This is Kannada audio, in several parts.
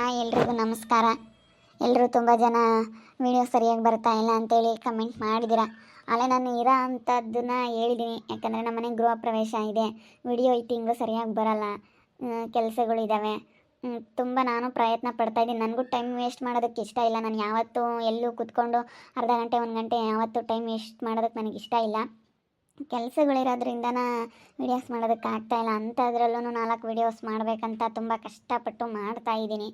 ಹಾಯ್ ಎಲ್ರಿಗೂ ನಮಸ್ಕಾರ. ಎಲ್ಲರೂ ತುಂಬ ಜನ ವಿಡಿಯೋ ಸರಿಯಾಗಿ ಬರ್ತಾ ಇಲ್ಲ ಅಂತೇಳಿ ಕಮೆಂಟ್ ಮಾಡಿದ್ದೀರಾ ಅಲ್ಲೇ, ನಾನು ಇರೋ ಅಂಥದ್ದನ್ನ ಹೇಳಿದ್ದೀನಿ ಯಾಕಂದರೆ ನಮ್ಮ ಮನೆಗೆ ಗೃಹ ಪ್ರವೇಶ ಇದೆ. ವಿಡಿಯೋ ಈ ತಿಂಗಳು ಸರಿಯಾಗಿ ಬರಲ್ಲ. ಕೆಲಸಗಳಿದ್ದಾವೆ ತುಂಬ ನಾನು ಪ್ರಯತ್ನ ಪಡ್ತಾ ಇದ್ದೀನಿ. ನನಗೂ ಟೈಮ್ ವೇಸ್ಟ್ ಮಾಡೋದಕ್ಕೆ ಇಷ್ಟ ಇಲ್ಲ. ನಾನು ಯಾವತ್ತೂ ಎಲ್ಲೂ ಕೂತ್ಕೊಂಡು ಅರ್ಧ ಗಂಟೆ, ಒಂದು ಗಂಟೆ ಯಾವತ್ತೂ ಟೈಮ್ ವೇಸ್ಟ್ ಮಾಡೋದಕ್ಕೆ ನನಗೆ ಇಷ್ಟ ಇಲ್ಲ. ಕೆಲಸಗಳಿರೋದ್ರಿಂದ ವಿಡಿಯೋಸ್ ಮಾಡೋದಕ್ಕೆ ಆಗ್ತಾಯಿಲ್ಲ ಅಂಥದ್ರಲ್ಲೂ ನಾಲ್ಕು ವಿಡಿಯೋಸ್ ಮಾಡಬೇಕಂತ ತುಂಬ ಕಷ್ಟಪಟ್ಟು ಮಾಡ್ತಾ ಇದ್ದೀನಿ.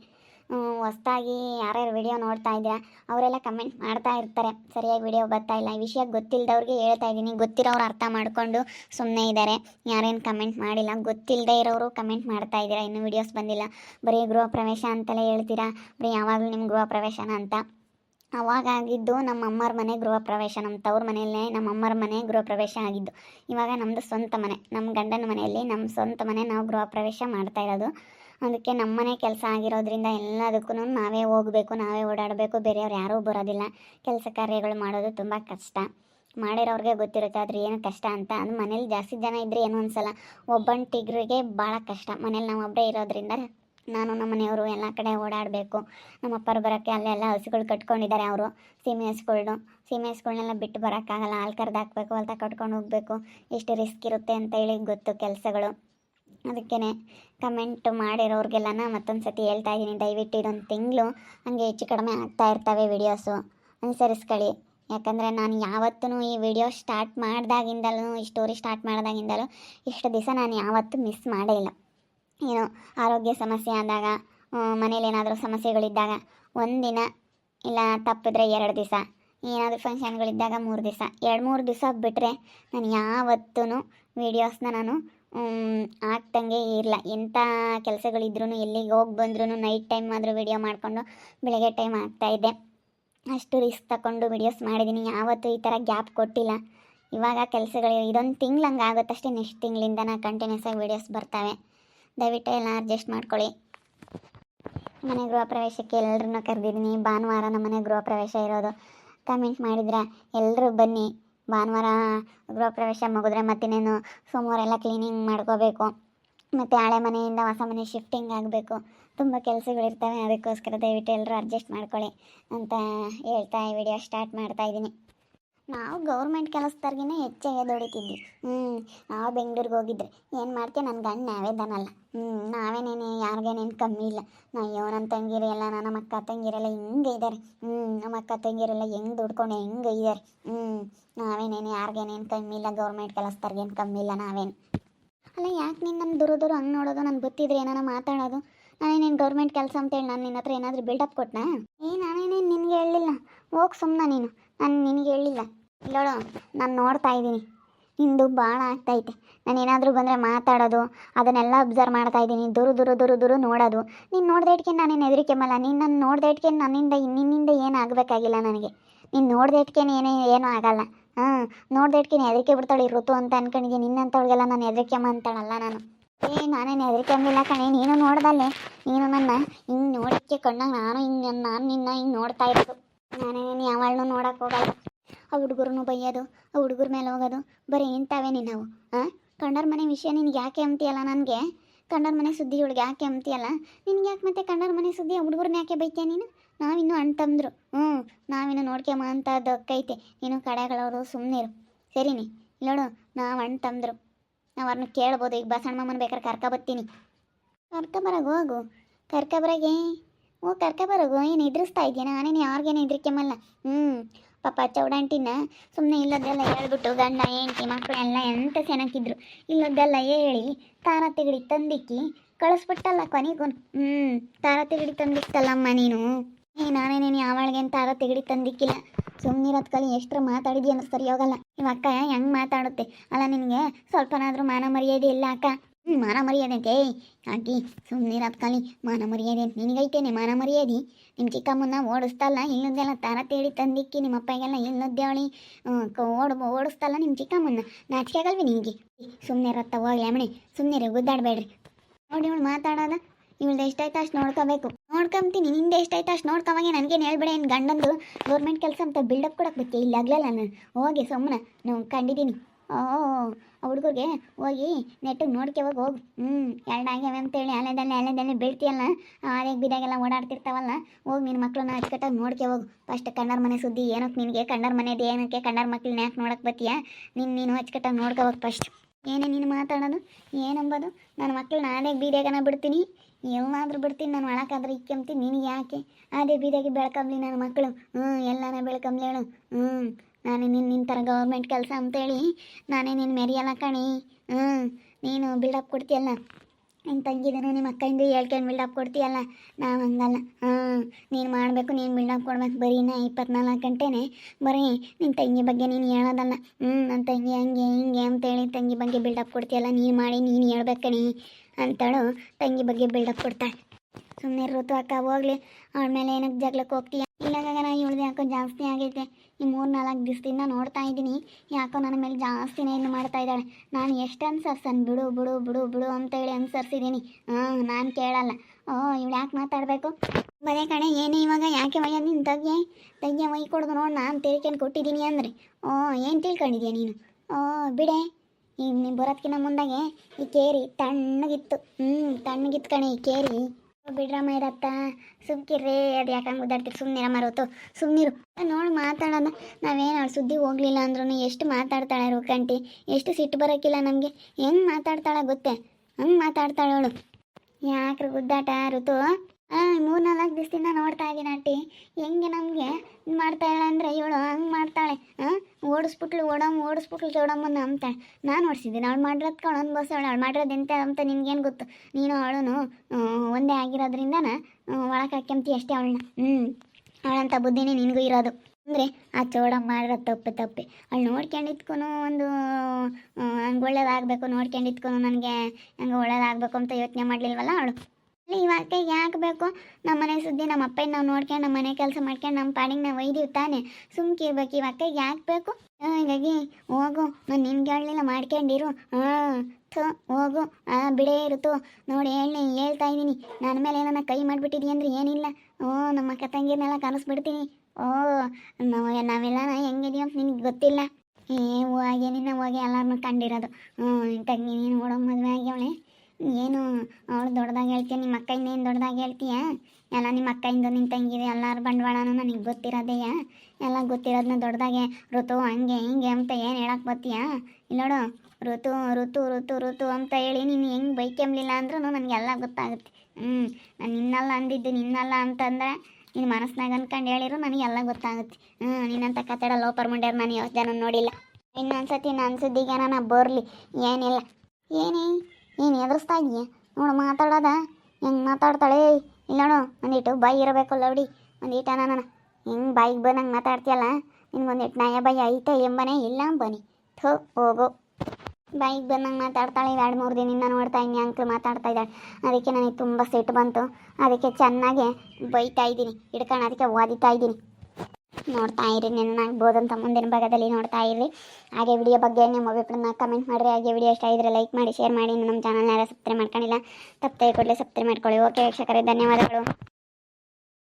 ಹೊಸ್ದಾಗಿ ಯಾರ್ಯಾರು ವಿಡಿಯೋ ನೋಡ್ತಾ ಇದ್ದೀರಾ, ಅವರೆಲ್ಲ ಕಮೆಂಟ್ ಮಾಡ್ತಾ ಇರ್ತಾರೆ. ಸರಿಯಾಗಿ ವಿಡಿಯೋ ಬರ್ತಾ ಇಲ್ಲ. ಈ ವಿಷಯ ಗೊತ್ತಿಲ್ಲದವ್ರಿಗೆ ಹೇಳ್ತಾ ಇದ್ದೀನಿ. ಗೊತ್ತಿರೋರು ಅರ್ಥ ಮಾಡಿಕೊಂಡು ಸುಮ್ಮನೆ ಇದ್ದಾರೆ. ಯಾರೇನು ಕಮೆಂಟ್ ಮಾಡಿಲ್ಲ. ಗೊತ್ತಿಲ್ಲದೆ ಇರೋರು ಕಮೆಂಟ್ ಮಾಡ್ತಾ ಇದ್ದೀರಾ. ಇನ್ನೂ ವಿಡಿಯೋಸ್ ಬಂದಿಲ್ಲ. ಬರೀ ಗೃಹ ಪ್ರವೇಶ ಅಂತಲೇ ಹೇಳ್ತೀರಾ? ಬರೀ ಯಾವಾಗಲೂ ನಿಮ್ಮ ಗೃಹ ಪ್ರವೇಶನ ಅಂತ. ಅವಾಗ ಆಗಿದ್ದು ನಮ್ಮ ಅಮ್ಮರ ಮನೆ ಗೃಹ ಪ್ರವೇಶ. ನಮ್ಮ ತವ್ರ ಮನೆಯಲ್ಲೇ ನಮ್ಮ ಅಮ್ಮರ ಮನೆ ಗೃಹ ಪ್ರವೇಶ ಆಗಿದ್ದು. ಇವಾಗ ನಮ್ಮದು ಸ್ವಂತ ಮನೆ. ನಮ್ಮ ಗಂಡನ ಮನೆಯಲ್ಲಿ ನಮ್ಮ ಸ್ವಂತ ಮನೆ ನಾವು ಗೃಹ ಪ್ರವೇಶ ಮಾಡ್ತಾ ಇರೋದು. ಅದಕ್ಕೆ ನಮ್ಮನೆ ಕೆಲಸ ಆಗಿರೋದ್ರಿಂದ ಎಲ್ಲದಕ್ಕೂ ನಾವೇ ಹೋಗಬೇಕು, ನಾವೇ ಓಡಾಡಬೇಕು. ಬೇರೆಯವ್ರು ಯಾರೂ ಬರೋದಿಲ್ಲ. ಕೆಲಸ ಕಾರ್ಯಗಳು ಮಾಡೋದು ತುಂಬ ಕಷ್ಟ. ಮಾಡಿರೋರಿಗೆ ಗೊತ್ತಿರುತ್ತೆ, ಆದರೆ ಏನು ಕಷ್ಟ ಅಂತ. ಅದು ಮನೇಲಿ ಜಾಸ್ತಿ ಜನ ಇದ್ದರೆ ಏನೂ ಅನ್ಸಲ್ಲ. ಒಬ್ಬಂಟಿಗರಿಗೆ ಭಾಳ ಕಷ್ಟ. ಮನೇಲಿ ನಾವು ಇರೋದ್ರಿಂದ ನಾನು ನಮ್ಮ ಮನೆಯವರು ಎಲ್ಲ ಕಡೆ ಓಡಾಡಬೇಕು. ನಮ್ಮ ಅಪ್ಪರು ಬರೋಕ್ಕೆ ಅಲ್ಲೆಲ್ಲ ಹಸುಗಳು ಕಟ್ಕೊಂಡಿದ್ದಾರೆ ಅವರು. ಸೀಮೆ ಹಸುಗಳ್ನು. ಸೀಮೆ ಹಸುಗಳನ್ನೆಲ್ಲ ಬಿಟ್ಟು ಬರೋಕ್ಕಾಗಲ್ಲ. ಹಾಲು ಕರೆದು ಹಾಕಬೇಕು ಅಂತ ಕಟ್ಕೊಂಡು ಹೋಗಬೇಕು. ಎಷ್ಟು ರಿಸ್ಕ್ ಇರುತ್ತೆ ಅಂತ ಹೇಳಿ ಗೊತ್ತು ಕೆಲಸಗಳು. ಅದಕ್ಕೇ ಕಮೆಂಟ್ ಮಾಡಿರೋರಿಗೆಲ್ಲನ ಮತ್ತೊಂದು ಸತಿ ಹೇಳ್ತಾ ಇದ್ದೀನಿ. ದಯವಿಟ್ಟು ಇದೊಂದು ತಿಂಗಳು ಹಂಗೆ ಹೆಚ್ಚು ಕಡಿಮೆ ಆಗ್ತಾ ಇರ್ತವೆ ವಿಡಿಯೋಸು. ಅನುಸರಿಸ್ಕೊಳ್ಳಿ. ಯಾಕಂದರೆ ನಾನು ಯಾವತ್ತೂ ಈ ವಿಡಿಯೋ ಸ್ಟಾರ್ಟ್ ಮಾಡಿದಾಗಿಂದಲೂ, ಈ ಸ್ಟೋರಿ ಸ್ಟಾರ್ಟ್ ಮಾಡಿದಾಗಿಂದಲೂ ಇಷ್ಟು ದಿವಸ ನಾನು ಯಾವತ್ತೂ ಮಿಸ್ ಮಾಡೇ ಇಲ್ಲ. ಏನು, ಆರೋಗ್ಯ ಸಮಸ್ಯೆ ಆದಾಗ ಮನೇಲಿ ಏನಾದರೂ ಸಮಸ್ಯೆಗಳಿದ್ದಾಗ ಒಂದಿನ ಇಲ್ಲ, ತಪ್ಪಿದ್ರೆ ಎರಡು ದಿವಸ, ಏನಾದರೂ ಫಂಕ್ಷನ್ಗಳಿದ್ದಾಗ ಮೂರು ದಿವಸ, ಎರಡು ಮೂರು ದಿವಸ ಬಿಟ್ಟರೆ ನಾನು ಯಾವತ್ತೂ ವೀಡಿಯೋಸ್ನ ನಾನು ಆಗ್ತಂಗೆ ಇರಲ್ಲ ಎಂಥ ಕೆಲಸಗಳಿದ್ರೂ ಎಲ್ಲಿಗೆ ಹೋಗಿ ಬಂದ್ರೂ ನೈಟ್ ಟೈಮ್ ಆದರೂ ವಿಡಿಯೋ ಮಾಡಿಕೊಂಡು ಬೆಳಗ್ಗೆ ಟೈಮ್ ಆಗ್ತಾಯಿದ್ದೆ ಅಷ್ಟು ರಿಸ್ಕ್ ತಗೊಂಡು ವಿಡಿಯೋಸ್ ಮಾಡಿದ್ದೀನಿ ಯಾವತ್ತೂ ಈ ಥರ ಗ್ಯಾಪ್ ಕೊಟ್ಟಿಲ್ಲ. ಇವಾಗ ಕೆಲಸಗಳು ಇದೊಂದು ತಿಂಗ್ಳು ಹಂಗೆ ಆಗುತ್ತಷ್ಟೇ ನೆಕ್ಸ್ಟ್ ತಿಂಗಳಿಂದ ನಾನು ಕಂಟಿನ್ಯೂಸ್ ಆಗಿ ವೀಡಿಯೋಸ್ ಬರ್ತವೆ. ದಯವಿಟ್ಟು ಎಲ್ಲ ಅಡ್ಜಸ್ಟ್ ಮಾಡ್ಕೊಳ್ಳಿ. ಮನೆ ಗೃಹ ಪ್ರವೇಶಕ್ಕೆ ಎಲ್ಲರನ್ನೂ ಕರೆದಿದ್ದೀನಿ ಭಾನುವಾರ ನಮ್ಮ ಮನೆ ಗೃಹ ಪ್ರವೇಶ ಇರೋದು. ಕಮೆಂಟ್ ಮಾಡಿದ್ರೆ ಎಲ್ಲರೂ ಬನ್ನಿ. ಭಾನುವಾರ ಗೃಹ ಪ್ರವೇಶ ಮುಗಿದ್ರೆ ಮತ್ತಿನ್ನೇನು ಸೋಮವಾರ ಎಲ್ಲ ಕ್ಲೀನಿಂಗ್ ಮಾಡ್ಕೋಬೇಕು. ಮತ್ತು ಹಳೆ ಮನೆಯಿಂದ ಹೊಸ ಮನೆ ಶಿಫ್ಟಿಂಗ್ ಆಗಬೇಕು. ತುಂಬ ಕೆಲಸಗಳಿರ್ತವೆ, ಅದಕ್ಕೋಸ್ಕರ ದಯವಿಟ್ಟು ಎಲ್ಲರೂ ಅಡ್ಜಸ್ಟ್ ಮಾಡ್ಕೊಳ್ಳಿ ಅಂತ ಹೇಳ್ತಾ ಈ ವಿಡಿಯೋ ಸ್ಟಾರ್ಟ್ ಮಾಡ್ತಾ ಇದ್ದೀನಿ. ನಾವು ಗೌರ್ಮೆಂಟ್ ಕೆಲಸದವ್ರಿಗಿನ ಹೆಚ್ಚಾಗಿ ದುಡಿತಿದ್ವಿ ಹ್ಞೂ ನಾವು ಬೆಂಗ್ಳೂರಿಗೆ ಹೋಗಿದ್ರೆ. ಏನು ಮಾಡ್ತೀವಿ ನನ್ನ ಗಂಡ ನಾವೇ ದನಲ್ಲ ಹ್ಞೂ ನಾವೇನೇನು, ಯಾರಿಗೇನೇನು ಕಮ್ಮಿ ಇಲ್ಲ. ನಾ ಅಯ್ಯೋ ನನ್ನ ತಂಗಿರೆಲ್ಲ ನಮ್ಮ ಅಕ್ಕ ತಂಗಿರೆಲ್ಲ ಹಿಂಗೆ ಇದ್ದಾರೆ ಹ್ಞೂ ನಮ್ಮ ಅಕ್ಕ ತಂಗಿರೆಲ್ಲ ಹೆಂಗೆ ದುಡ್ಕೊಂಡು, ಹೆಂಗೆ ಇದ್ದಾರೆ ಹ್ಞೂ ನಾವೇನೇನು, ಯಾರಿಗೇನೇನು ಕಮ್ಮಿ ಇಲ್ಲ, ಗೌರ್ಮೆಂಟ್ ಕೆಲಸದವ್ರಿಗೇನು ಕಮ್ಮಿ ಇಲ್ಲ, ನಾವೇನು. ಅಲ್ಲ, ಯಾಕೆ ನೀನು ನನ್ನ ದೂರ ದೂರ ಹಂಗೆ ನೋಡೋದು? ನನಗೆ ಗೊತ್ತಿದ್ರೆ ಏನಾರ ಮಾತಾಡೋದು? ನಾನೇನೇನು ಗೌರ್ಮೆಂಟ್ ಕೆಲಸ ಅಂತೇಳಿ ನಾನು ನಿನ್ನ ಹತ್ರ ಏನಾದರೂ ಬಿಲ್ಡಪ್ ಕೊಟ್ಟನಾ ಏ, ನಾನೇನೇನು ನಿನಗೆ ಹೇಳಲಿಲ್ಲ. ಹೋಗಿ ಸುಮ್ಮನೆ ನೀನು. ನಾನು ನಿನಗೆ ಹೇಳಿಲ್ಲ. ಇಲ್ಲೋಡು ನಾನು ನೋಡ್ತಾ ಇದ್ದೀನಿ. ನಿಂದು ಭಾಳ ಆಗ್ತೈತೆ. ನಾನು ಏನಾದರೂ ಬಂದರೆ ಮಾತಾಡೋದು, ಅದನ್ನೆಲ್ಲ ಅಬ್ಸರ್ವ್ ಮಾಡ್ತಾ ಇದ್ದೀನಿ. ದುರು ದುರು ದುರು ದುರು ನೋಡೋದು. ನೀನು ನೋಡ್ದೆ ಇಟ್ಕೊಂಡು ನಾನೇನು ಹೆದರಿಕೆಮಲ್ಲ ನೀನು ನಾನು ನೋಡ್ದೆ ಇಟ್ಕೊಂಡು ನನ್ನಿಂದ ನಿನ್ನಿಂದ ಏನು ಆಗಬೇಕಾಗಿಲ್ಲ ನನಗೆ. ನೀನು ನೋಡ್ದೆ ಇಟ್ಕೊಂಡು ಏನೇ, ಏನೂ ಆಗಲ್ಲ. ಹಾಂ, ನೋಡ್ದೆ ಇಟ್ಕೊಂಡು ಹೆದರಿಕೆ ಬಿಡ್ತಾಳೆ ಋತು ಅಂತ ಅನ್ಕೊಂಡಿದ್ದೀನಿ. ನಿನ್ನಂಥವ್ಳಿಗೆಲ್ಲ ನಾನು ಹೆದರಿಕೆಮ್ಮ ಅಂತಾಳಲ್ಲ ನಾನು. ಏ ನಾನೇನು ಹೆದರಿಕೆಂಬಿಲ್ಲ ಕಣೆ. ನೀನು ನೋಡ್ದಲ್ಲೇ. ನೀನು ನನ್ನ ಹಿಂಗೆ ನೋಡೋಕ್ಕೆ ಕಣ್ಣಾಗ ನಾನು ಹಿಂಗೆ, ನಾನು ನಿನ್ನ ಹಿಂಗೆ ನೋಡ್ತಾ ಇರೋದು. ನಾನೇನು ಯಾವಾಗಲೂ ನೋಡಕ್ಕೆ ಹೋಗಲ್ಲ ಆ ಹುಡುಗರನ್ನು ಬೈಯೋದು, ಆ ಹುಡುಗರ ಮೇಲೆ ಹೋಗೋದು, ಬರೀ ಇಂಥವೇ ನಾವು ಹಾಂ ಕಂಡರ ಮನೆ ವಿಷಯ ನಿನ್ಗೆ ಯಾಕೆ ಅಂತೀಯಲ್ಲ ನನಗೆ? ಕಂಡರ ಮನೆ ಸುದ್ದಿ ಇವಳಿಗೆ ಯಾಕೆ ಅಂತೀಯಲ್ಲ ನಿನ್ಗೆ ಯಾಕೆ ಮತ್ತೆ ಕಂಡರ ಮನೆ ಸುದ್ದಿ ಆ ಹುಡುಗರನ್ನ ಯಾಕೆ ಬೈತೀಯ ನೀನು? ನಾವಿನ್ನೂ ಅಣ್ತಂದ್ರು ಹ್ಞೂ ನಾವಿನ್ನು ನೋಡ್ಕೊಂಬ ಅಂತ ಅಕ್ಕೈತೆ. ನೀನು ಕಡೆಗಳವರು ಸುಮ್ಮನಿರು ಸರಿನಿ ನೋಡು ನಾವು ಅಣ್ಣ ತಮ್ದ್ರು ನಾವು ಅವ್ರನ್ನ ಕೇಳ್ಬೋದು, ಈಗ ಬಸಣ್ಣ ಮಾಮನ ಬೇಕಾದ್ರೆ ಕರ್ಕ ಬರ್ತೀನಿ. ಕರ್ಕ ಬರೋಗು ಹೋಗು. ಕರ್ಕ ಬರಗೆ ಓ ಕರ್ಕ ಬರೋದು ಏನು ಎದುರಿಸ್ತಾ ಇದೆಯಾ ನಾನೇನು ಯಾರಿಗೇನು ಹೆದರಿಕೆಮಲ್ಲ ಹ್ಞೂ ಪಾಪ ಚೌಡಂಟಿನ ಸುಮ್ಮನೆ ಇಲ್ಲದ್ದೆಲ್ಲ ಹೇಳ್ಬಿಟ್ಟು ಗಂಡ, ಹೆಂಡತಿ ಮಕ್ಕಳೆಲ್ಲ ಎಂತ ಚೆನ್ನಾಗಿದ್ರು ಇಲ್ಲದ್ದೆಲ್ಲ ಹೇಳಿ ತಾರ ತಿಗಡಿ ತಂದಿಕ್ಕಿ ಕಳಿಸ್ಬಿಟ್ಟಲ್ಲ ಕೊನೆಗೂ. ಹ್ಞೂ ತಾರ ತಿಗಡಿ ತಂದಿತ್ತಲ್ಲಮ್ಮ ನೀನು? ಏ, ನಾನೇನೇನು ಯಾವಳಿಗೆ ಅಂತ ತಾರ ತೆಗಡಿ ತಂದಿಕ್ಕಿಲ್ಲ. ಸುಮ್ಮನಿರೋದು ಕಲಿ, ಎಷ್ಟರ ಮಾತಾಡಿದ್ವಿ ಅಂದ್ರೆ ಸರಿ ಹೋಗಲ್ಲ ನಿಮ್ಮ ಅಕ್ಕ ಹೆಂಗೆ ಮಾತಾಡುತ್ತೆ? ಅಲ್ಲ, ನಿನಗೆ ಸ್ವಲ್ಪನಾದರೂ ಮಾನ ಮರ್ಯಾದೆ ಇಲ್ಲ, ಅಕ್ಕ. ಮಾನ ಮರ್ಯಾದೆ ಅಂತೆ. ಆಕಿ ಸುಮ್ಮನಿರೋದು ಕಲಿ ಮಾನ ಮರ್ಯಾದೆ ಅಂತ ನಿನಗೈತೇನೆ, ಮಾನ ಮರ್ಯಾದೆ? ನಿಮ್ಮ ಚಿಕ್ಕಮ್ಮನ ಓಡಿಸ್ತಲ್ಲ ಇಲ್ಲದ್ದೆಲ್ಲ ತಾರ ತೇಡಿ ತಂದಿಕ್ಕಿ, ನಿಮ್ಮ ಅಪ್ಪಗೆಲ್ಲ ಇಲ್ಲೊದ್ದೇವಳಿ ಓಡ್ ಓಡಿಸ್ತಲ್ಲ ನಿಮ್ಮ ಚಿಕ್ಕಮ್ಮನ ನಾಚಿಕೆ ಆಗಲ್ವಿ ನಿಮಗೆ ಸುಮ್ಮನೆ ರತ್ತ ಹೋಗ್ಲಿ ಅಮ್ಮಣೆ. ಸುಮ್ಮನೆ ಗುದ್ದಾಡಬೇಡ್ರಿ. ನೋಡಿ ಇವಳು ಮಾತಾಡೋದ, ಇವಳ್ದು ಎಷ್ಟಾಯ್ತು ಅಷ್ಟು ನೋಡ್ಕೋಬೇಕು. ನೋಡ್ಕೊಂತೀನಿ ನಿಂದೆ ಎಷ್ಟಾಯ್ತು ಅಷ್ಟು ನೋಡ್ಕೊವಾಗೆ ನನಗೇನು ಹೇಳ್ಬೇಡ ಏನು ಗಂಡಂದು. ಗೌರ್ಮೆಂಟ್ ಕೆಲಸ ಅಂತ ಬಿಲ್ಡಪ್ ಕೊಡಕ್ಕೆ ಬತ್ತೆ ಇಲ್ಲಾಗಲಿಲ್ಲ ನಾನು. ಹೋಗಿ ಸುಮ್ಮನೆ ನಾವು ಕಂಡಿದ್ದೀನಿ. ಓ ಹುಡುಗರಿಗೆ ಹೋಗಿ ನೆಟ್ಟಿಗೆ ನೋಡ್ಕೋಬೇಕು ಹೋಗಿ. ಹ್ಞೂ ಎರಡು ಅಂತ ಅಂತೇಳಿ ಅಲೆದಲ್ಲಿ ಅಲೆದಲ್ಲಿ ಬೀಳ್ತೀಯಲ್ಲ? ಆರೇಗ್ ಬಿದ್ದಾಗೆಲ್ಲ ಓಡಾಡ್ತಿರ್ತಾವಲ್ಲ? ಹೋಗಿ ನಿನ್ನ ಮಕ್ಕಳನ್ನ ಅಚ್ಚುಕಟ್ಟಾಗಿ ನೋಡ್ಕೆ ಹೋಗು. ಫಸ್ಟ್ ಕಣ್ಣರ ಮನೆ ಸುದ್ದಿ ಏನಕ್ಕೆ ನಿನಗೆ? ಕಣ್ಣರ ಮನೆದು ಏನಕ್ಕೆ? ಕಣ್ಣರ ಮಕ್ಳನ್ನ ಯಾಕೆ ನೋಡಕ್ಕೆ ಬತ್ತೀಯ? ನಿನ್ನ ನೀನು ಅಚ್ಚುಕಟ್ಟಾಗಿ ನೋಡ್ಕೋಬೇಕು ಫಸ್ಟ್. ಏನೇ ನೀನು ಮಾತಾಡೋದು? ಏನಂಬೋದು? ನನ್ನ ಮಕ್ಕಳನ್ನ ನಾನೇ ಬೀದಿಯಾಗನ ಬಿಡ್ತೀನಿ. ಎಲ್ಲಾದರೂ ಬಿಡ್ತೀನಿ, ನಾನು ಒಳಕಾದ್ರೆ ಇಕ್ಕಂಬ್ತೀನಿ ನಿನಗೆ ಯಾಕೆ? ಅದೇ ಬೀದಿಯಾಗಿ ಬೆಳ್ಕಂಬ್ಲಿ ನನ್ನ ಮಕ್ಕಳು ಹ್ಞೂ ಎಲ್ಲಾನ ಬೆಳ್ಕಂಬ್ಲಿ ಹೇಳು. ಹ್ಞೂ ನಾನೇ ನಿನ್ನ ನಿನ್ನ ಥರ ಗೌರ್ಮೆಂಟ್ ಕೆಲಸ ಅಂತೇಳಿ ನಾನೇ ನಿನ್ನ ಮೆರಿಯಲ್ಲ ಕಣಿ. ಹ್ಞೂ ನೀನು ಬಿಲ್ಡಪ್ ಕೊಡ್ತೀಯಲ್ಲ? ನಿನ್ನ ತಂಗಿದನು ನಿಮ್ಮ ಅಕ್ಕಂದು ಹೇಳ್ಕೊಂಡು ಬಿಲ್ಡಪ್ ಕೊಡ್ತೀಯಲ್ಲ? ನಾವು ಹಂಗಲ್ಲ. ಹ್ಞೂ ನೀನು ಮಾಡಬೇಕು, ನೀನು ಬಿಲ್ಡಪ್ ಕೊಡ್ಬೇಕು. ಬರೀ ನಾ ಇಪ್ಪತ್ನಾಲ್ಕು ಗಂಟೆನೇ. ಬರೀ ನಿನ್ನ ತಂಗಿ ಬಗ್ಗೆ ನೀನು ಹೇಳೋದಲ್ಲ. ಹ್ಞೂ ನನ್ನ ತಂಗಿ ಹಂಗೆ, ಹಿಂಗೆ ಅಂತೇಳಿ ತಂಗಿ ಬಗ್ಗೆ ಬಿಲ್ಡಪ್ ಕೊಡ್ತೀಯಲ್ಲ? ನೀನು ಮಾಡಿ, ನೀನು ಹೇಳ್ಬೇಕಣಿ ಅಂತೇಳು ತಂಗಿ ಬಗ್ಗೆ ಬಿಲ್ಡಪ್ ಕೊಡ್ತಾಳೆ. ಸುಮ್ಮನೆ ಋತು ಅಕ್ಕ ಹೋಗ್ಲಿ. ಅವಳ ಮೇಲೆ ಏನಕ್ಕೆ ಜಗ್ಲಕ್ಕೆ ಹೋಗ್ತೀಯ? ಇಲ್ಲಾಗ ನಾ ಇವಳ್ದು ಯಾಕೋ ಜಾಸ್ತಿ ಆಗೈತೆ. ಈ ಮೂರು ನಾಲ್ಕು ದಿವಸದಿಂದ ನೋಡ್ತಾ ಇದ್ದೀನಿ. ಯಾಕೋ ನನ್ನ ಮೇಲೆ ಜಾಸ್ತಿನೇ ಏನು ಮಾಡ್ತಾ ಇದ್ದಾಳೆ. ನಾನು ಎಷ್ಟು ಅನ್ಸರ್ಸನ್? ಬಿಡು ಬಿಡು ಬಿಡು ಬಿಡು ಅಂತೇಳಿ ಅನ್ಸರ್ಸಿದ್ದೀನಿ. ಹಾಂ, ನಾನು ಕೇಳಲ್ಲ. ಓ, ಇವಳು ಯಾಕೆ ಮಾತಾಡಬೇಕು? ಬರೇ ಕಣೆ, ಏನೇ ಇವಾಗ? ಯಾಕೆ ಒಯ್ಯ ನೀನು ತಗ್ಗೆ ತಗ್ಗೆ ಒಯ್ ಕೊಡೋದು ನೋಡಿ, ನಾನು ತಿಳ್ಕೊಂಡು ಕೊಟ್ಟಿದ್ದೀನಿ ಅಂದರೆ. ಓ, ಏನು ತಿಳ್ಕೊಂಡಿದ್ಯಾ ನೀನು? ಓ, ಬಿಡೆ. ಈ ನೀನು ಬರೋದಕ್ಕಿಂತ ಮುಂದಾಗೆ ಈ ಕೇರಿ ತಣ್ಣಗಿತ್ತು. ಹ್ಞೂ ತಣ್ಣಗಿತ್ತು ಕಣೆ ಈ ಕೇರಿ. ಬಿಡ್ರಮ್ಮ ಇರತ್ತ ಸುಮ್ಕಿರ್ರಿ, ಅದು ಯಾಕಂಗೆ ಗುದ್ದಾಡ್ತೀರಿ ಸುಮ್ಮನಿರ ಮರೋತು ಸುಮ್ಮನಿರು ನೋಡಿ ಮಾತಾಡೋಣ. ನಾವೇನು ಅವ್ಳು ಸುದ್ದಿ ಹೋಗ್ಲಿಲ್ಲ ಅಂದ್ರೂ ಎಷ್ಟು ಮಾತಾಡ್ತಾಳೆ ರೂಕಂಟಿ ಎಷ್ಟು ಸಿಟ್ಟು ಬರೋಕ್ಕಿಲ್ಲ ನಮಗೆ. ಹೆಂಗೆ ಮಾತಾಡ್ತಾಳೆ ಗೊತ್ತೇ? ಹಂಗೆ ಮಾತಾಡ್ತಾಳೆ ಅವಳು. ಯಾಕ್ರಿ ಗುದ್ದಾಟ ಋತು ಮೂರು ನಾಲ್ಕು ದಿವಸದಿಂದ ನೋಡ್ತಾ ಇದ್ದೀನಿ ಆಂಟಿ. ಹೆಂಗೆ ನಮಗೆ? ಮಾಡ್ತಾ ಇಲ್ಲ ಅಂದರೆ ಇವಳು ಹಂಗೆ ಮಾಡ್ತಾಳೆ. ಓಡಿಸ್ಬಿಟ್ಲು ಓಡಮ್ ಓಡಿಸ್ಬಿಟ್ಲು ಚೋಡಮ್ಮನ ಅಂತಾಳೆ ನಾನು ಓಡಿಸಿದ್ದೀನಿ. ಅವಳು ಮಾಡಿರೋದ್ಕೆ ಅವಳು ಅನ್ಭವಿಸೋಳು ಅವಳು. ಮಾಡಿರೋದು ಎಂತ ಅಂತ ನಿನ್ಗೇನು ಗೊತ್ತು? ನೀನು ಅವಳು ಒಂದೇ ಆಗಿರೋದ್ರಿಂದ ಒಳಗೆ ಹಾಕ್ಯಂತಿ ಅಷ್ಟೇ ಅವಳನ್ನ. ಹ್ಞೂ ಅವಳಂತ ಬುದ್ಧಿನೇ ನಿನಗೂ ಇರೋದು. ಅಂದರೆ ಆ ಚೋಡಮ್ಮ ಮಾಡಿರೋ ತಪ್ಪೆ ತಪ್ಪೆ. ಅವಳು ನೋಡ್ಕೊಂಡಿದ್ಕೂ ಒಂದು ಹಂಗೆ ಒಳ್ಳೇದಾಗಬೇಕು ನೋಡ್ಕೊಂಡಿದ್ಕೂ ನನಗೆ ಹಂಗೆ ಒಳ್ಳೇದಾಗಬೇಕು ಅಂತ ಯೋಚನೆ ಮಾಡಲಿಲ್ವಲ್ಲ ಅವಳು? ಇವಾಗ ಯಾಕೆ ಬೇಕು? ನಮ್ಮ ಮನೆ ಸುದ್ದಿ ನಮ್ಮ ಅಪ್ಪನ ನಾವು ನೋಡ್ಕೊಂಡು ನಮ್ಮ ಮನೆ ಕೆಲಸ ಮಾಡ್ಕೊಂಡು ನಮ್ಮ ಪಾಡಿಗೆ ನಾವು ಒಯ್ದೀವಿ ತಾನೆ. ಸುಮ್ಕಿರ್ಬೇಕು ಇವಾಗ ಯಾಕೆ ಬೇಕು? ಹೀಗಾಗಿ ಹೋಗು. ನಾನು ನಿನ್ಗೆ ಹೇಳಲಿಲ್ಲ ಮಾಡ್ಕೊಂಡಿರು. ಹಾಂ ಥು, ಹೋಗು. ಆ, ಬಿಡೇ ಇರುತ್ತು ನೋಡಿ, ಹೇಳಿ, ಹೇಳ್ತಾ ಇದ್ದೀನಿ. ನನ್ನ ಮೇಲೆ ಏನನ್ನ ಕೈ ಮಾಡಿಬಿಟ್ಟಿದಿ ಅಂದ್ರೆ ಏನಿಲ್ಲ. ಓ, ನಮ್ಮ ಅಕ್ಕ ತಂಗಿರ್ನೆಲ್ಲ ಕನಸ್ಬಿಡ್ತೀನಿ ಓ, ನಾವು ನಾವೆಲ್ಲ ಹೆಂಗಿದೀವಿ ಅಂತ ನಿನಗೆ ಗೊತ್ತಿಲ್ಲ. ಏ ಹೋಗಿ ನಿನ್ನ ಹೋಗಿ ಎಲ್ಲರನ್ನೂ ಕಂಡಿರೋದು. ಹ್ಞೂ ತಂಗಿ ನೀನು ಓಡೋ ಮದುವೆ ಆಗ್ಯವಳೆ. ಏನು, ಅವಳು ದೊಡ್ಡದಾಗಿ ಹೇಳ್ತೀಯ ನಿಮ್ಮ ಅಕ್ಕ ಇನ್ನೇನು ದೊಡ್ಡದಾಗಿ ಹೇಳ್ತೀಯ? ಎಲ್ಲ ನಿಮ್ಮ ಅಕ್ಕಯಿಂದ ನಿನ್ನ ತಂಗಿದೆ, ಎಲ್ಲರ ಬಂಡವಾಳನೂ ನನಗೆ ಗೊತ್ತಿರೋದೆಯಾ ಎಲ್ಲ ಗೊತ್ತಿರೋದನ್ನ ದೊಡ್ಡದಾಗೆ, ಋತು, ಹಂಗೆ, ಹಿಂಗೆ ಅಂತ ಏನು ಹೇಳಕ್ಕೆ ಬರ್ತೀಯಾ? ಇಲ್ಲೋಡು ಋತು ಋತು ಋತು ಋತು ಅಂತ ಹೇಳಿ ನೀನು ಹೆಂಗೆ ಬೈಕೆಂಬ್ಲಿಲ್ಲ ಅಂದ್ರೂ ನನಗೆಲ್ಲ ಗೊತ್ತಾಗುತ್ತೆ. ಹ್ಞೂ ನಾನು ನಿನ್ನಲ್ಲ ಅಂದಿದ್ದು, ನಿನ್ನಲ್ಲ ಅಂತಂದ್ರೆ ನಿನ್ನ ಮನಸ್ಸಿನಾಗ ಅನ್ಕೊಂಡು ಹೇಳಿರು ನನಗೆಲ್ಲ ಗೊತ್ತಾಗುತ್ತೆ. ಹ್ಞೂ ನಿನ್ನಂತ ಕತ್ತಡ ಲೋಪರ್ ಮುಂಡ್ಯಾರ ನಾನು ಯೋಚನೆ ನೋಡಿಲ್ಲ. ಇನ್ನೊಂದ್ಸತಿ ನನ್ನ ಸುದ್ದಿಗೆ ನಾನು ಬರಲಿ, ಏನಿಲ್ಲ. ಏನೇ? ಏನು ಎದುರಿಸ್ತಾ ಇದೀಯ? ನೋಡು, ಮಾತಾಡೋದ? ಹೆಂಗೆ ಮಾತಾಡ್ತಾಳೆ? ಇಲ್ಲ ನೋಡು, ಒಂದಿಟ್ಟು ಬಾಯಿ ಇರಬೇಕಲ್ಲ ನೋಡಿ. ಒಂದಿಟ ನಾನು ಹೆಂಗೆ ಬಾಯಿಗೆ ಬಂದಂಗೆ ಮಾತಾಡ್ತೀಯಲ್ಲ? ನಿನ್ಗೊಂದಿಟ್ಟು ನಾಯ ಬಾಯಿ ಐತೆ ಎಂಬನೇ? ಇಲ್ಲ ಬನಿ ಥೋ, ಹೋಗು. ಬಾಯಿಗೆ ಬಂದಂಗೆ ಮಾತಾಡ್ತಾಳೆ, ಎರಡು ಮೂರು ದಿನದಿಂದ ನೋಡ್ತಾ ಇದ್ದೀನಿ ಅಂಕ್ಲು ಮಾತಾಡ್ತಾ ಇದ್ದಾಳೆ. ಅದಕ್ಕೆ ನನಗೆ ತುಂಬ ಸಿಟ್ಟು ಬಂತು. ಅದಕ್ಕೆ ಚೆನ್ನಾಗೆ ಬೈತಾ ಇದ್ದೀನಿ, ಹಿಡ್ಕೊಂಡು ಅದಕ್ಕೆ ಓದಿತಾ ಇದ್ದೀನಿ. ನೋಡ್ತಾ ಇರಿ. ನೆನಾಗ್ಬೋದಂತ ಮುಂದಿನ ಭಾಗದಲ್ಲಿ ನೋಡ್ತಾ ಇರಿ. ಹಾಗೆ ವಿಡಿಯೋ ಬಗ್ಗೆ ನಿಮ್ಮ ಅಭಿಪ್ರಾಯನ ಕಮೆಂಟ್ ಮಾಡಿರಿ. ಹಾಗೆ ವಿಡಿಯೋ ಇಷ್ಟ ಇದ್ರೆ ಲೈಕ್ ಮಾಡಿ ಶೇರ್ ಮಾಡಿ. ನಮ್ಮ ಚಾನಲ್ನ ಯಾರು ಸಬ್ಸ್ಕ್ರೈಬ್ ಮಾಡ್ಕೊಂಡಿಲ್ಲ ತಪ್ಪದೆ ಕೂಡಲೇ ಸಬ್ಸ್ಕ್ರೈಬ್ ಮಾಡ್ಕೊಳ್ಳಿ. ಓಕೆ ವೀಕ್ಷಕರೇ, ಧನ್ಯವಾದಗಳು.